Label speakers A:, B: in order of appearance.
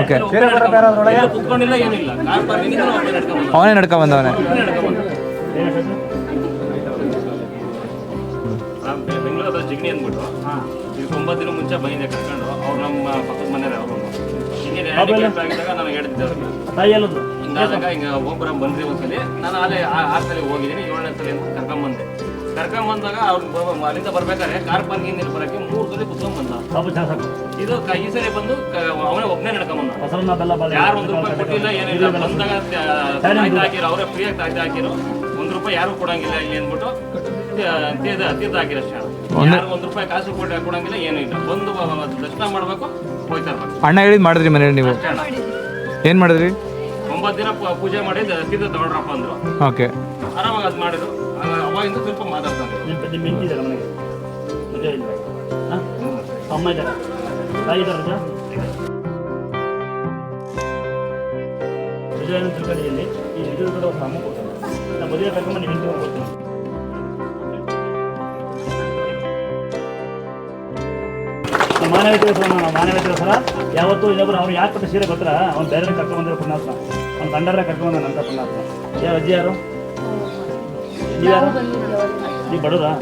A: Okay ಅವನೇ ನಡ್ಕೊಂಡ್ ಬಂದವನೇ.
B: ಬೆಂಗಳೂರು ಅದ್ರ ಜಿಗ್ನಿ ಅಂದ್ಬಿಟ್ಟು. ಇದಕ್ಕೆ ಒಂಬತ್ತು ದಿನ ಮುಂಚೆ ಬಂದಿದ್ದೆ ಕರ್ಕೊಂಡು. ಅವ್ರು ನಮ್ಮ ಪಕ್ಕದ ಮನೆಯವ್ರು ಅವರು. ಹಿಂಗೆ ಹ್ಯಾಂಡಿಕ್ಯಾಪ್ಟ್ ಆಗಿದ್ದಾಗ ನಾನು ಹೇಳ್ತಿದ್ದೆ ಅವ್ರಿಗೆ. ಹಿಂಗಾದಾಗ ಹಿಂಗ ಒಬ್ಬರ ಬಂದ್ರಿ ಒಂದ್ಸಲಿ. ನಾನು ಅಲ್ಲೇ ಆ- ಆರ್ ಸಲ ಹೋಗಿದ್ದೀನಿ ಏಳನೇ ಸಲ ಅಂತ ಕರ್ಕೊಂಬಂದೆ. ಕರ್ಕೊಂಬಂದಾಗ ಅವ್ರು ಅಲ್ಲಿಂದ ಬರ್ಬೇಕಾದ್ರೆ ಕಾರ್ ಪಾರ್ಕಿಂಗ್ ಬರಕ್ಕೆ ಮೂರು ಸಲ ಕುತ್ಕೊಂಡ್ ಬಂದ ಇದು ಈ ಸರಿ ಬಂದು ಅವನೇ ಒಬ್ಬನೇ ನಡ್ಕೊಂಬಂದ. ಯಾರು ಒಂದು ರೂಪಾಯಿ ಕೊಟ್ಟಿಲ್ಲ ಏನಿಲ್ಲ. ಬಂದಾಗ ತಾಯ್ತಾ ಹಾಕಿರೋ ಅವರೇ ಫ್ರೀಯಾಗಿ ತಾಯ್ತಾ ಹಾಕಿರೋ. ಒಂದು ರೂಪಾಯಿ ಯಾರು ಕೊಡಂಗಿಲ್ಲ ಇಲ್ಲಿ ಅಂದ್ಬಿಟ್ಟು ತೀರ್ಥ ಹಾಕಿರೋ ಅಷ್ಟೇ ಒಂದು ರೂಪಾಯಿ ಕಾಸು ಕೊಡ ಕೊಡಂಗಿಲ್ಲ ಏನೂ ಇಲ್ಲ. ಬಂದು ದರ್ಶನ ಮಾಡ್ಬೇಕು ಹೋಯ್ತಾ ಇರ್ಬೇಕು.
A: ಅಣ್ಣ ಹೇಳಿದ್ ಮಾಡಿದ್ರಿ ಮನೇಲಿ ನೀವು?
B: ಅಷ್ಟೇ ಅಣ್ಣ.
A: ಏನು ಮಾಡಿದ್ರಿ?
B: ಒಂಬತ್ತು ದಿನ ಪೂ- ಪೂಜೆ ಮಾಡಿ ದ- ತೀರ್ಥ ತಗೊಳ್ರಪ್ಪ ಅಂದ್ರು.
A: ಓಕೆ.
B: ಆರಾಮಾಗಿ ಅದು ಮಾಡಿದ್ರು. ಆ, ಅವಾಗಿಂದ ಸ್ವಲ್ಪ ಮಾತಾಡ್ತಾನೆ
C: ನಿಮ್ಮ ನಿಮ್ಮ ಹೆಂಡತಿ ಇದ್ದಾರೆ ಮನೆಗೆ? ಮದುವೆ ಇಲ್ಲ ಹಾಂ? ಅಮ್ಮ ಇದ್ದಾರೆ ತಾಯಿ ಇದ್ದಾರೆ ರಜಾ ರಜಾ ತಿಳ್ಕೊಂಡಿದ್ದೀನಿ ಈ ಇದು ಕೂಡ ಒಂದು ಅಮ್ಮ ಕೊಡ್ತಾನೆ ನಾನು ಮದುವೆ ಕರ್ಕೊಂಬಂದು ಹೆಂಡತಿ ಕೊಡ್ತೀನಿ. ಮಾನವೀಯತೆ ಸರ ನಾವು ಸರ ಯಾವತ್ತೂ ಇನ್ನೊಬ್ರು ಅವ್ರು ಯಾಕೆ ಕೊಟ್ಟು ಸೀರೆ ಗೊತ್ತರ ಅವ್ನು ಬೇರೆ ಕರ್ಕೊಂಡು ಬಂದಿರೋ ಪುಣ್ಯಾತ್ಮ. ಅವ್ನು ಗಂಡರ ಕರ್ಕೊಂಡು ಬಂದ ಅಂತ ಪುಣ್ಯಾತ್ಮ. ಯಾವ ಅಜ್ಜಿ ಯಾರು? ಯಾರು? ನೀವು ಬಡವ್ರಾ.